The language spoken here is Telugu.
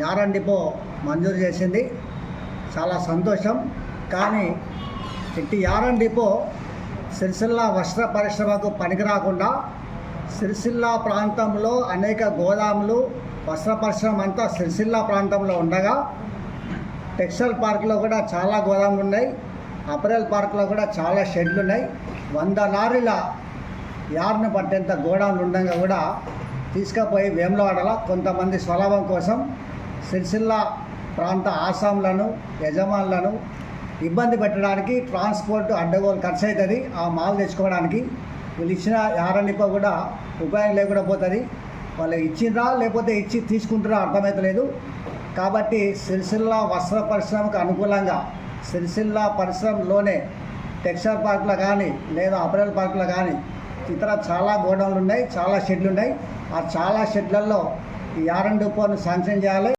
యారన్ డిపో మంజూరు చేసింది. చాలా సంతోషం. కానీ ఇట్టి యారన్ డిపో సిరిసిల్ల వస్త్ర పరిశ్రమకు పనికి రాకుండా సిరిసిల్ల ప్రాంతంలో అనేక గోదాములు వస్త్ర పరిశ్రమ అంతా సిరిసిల్ల ప్రాంతంలో ఉండగా టెక్స్టైల్ పార్క్లో కూడా చాలా గోదాములు ఉన్నాయి. అపరల్ పార్క్లో కూడా చాలా షెడ్లు ఉన్నాయి. వంద లారీల యార్ను పట్టేంత గోడౌన్లు ఉండగా కూడా తీసుకుపోయి వేములవాడలో కొంతమంది స్వలాభం కోసం సిరిసిల్ల ప్రాంత ఆసాంలను యజమానులను ఇబ్బంది పెట్టడానికి ట్రాన్స్పోర్ట్ అడ్డగోలు ఖర్చు అవుతుంది ఆ మాల్ తెచ్చుకోవడానికి వీళ్ళు ఇచ్చిన యారనిప కూడా ఉపాయం లేకుండా పోతుంది. వాళ్ళు ఇచ్చిండ్రా లేకపోతే ఇచ్చి తీసుకుంటారా అర్థమవుతలేదు కాబట్టి సిరిసిల్ల వస్త్ర పరిశ్రమకు అనుకూలంగా సిరిసిల్ల పరిశ్రమలోనే టెక్స్టైల్ పార్కులో కానీ లేదా అపరల్ పార్కులో కానీ ఇతర చాలా గోడౌన్లు ఉన్నాయి చాలా షెడ్లు ఉన్నాయి. ఆ చాలా షెడ్లలో ఈ ఆర్ఎన్ డిపోను శాంక్షన్ చేయాలి.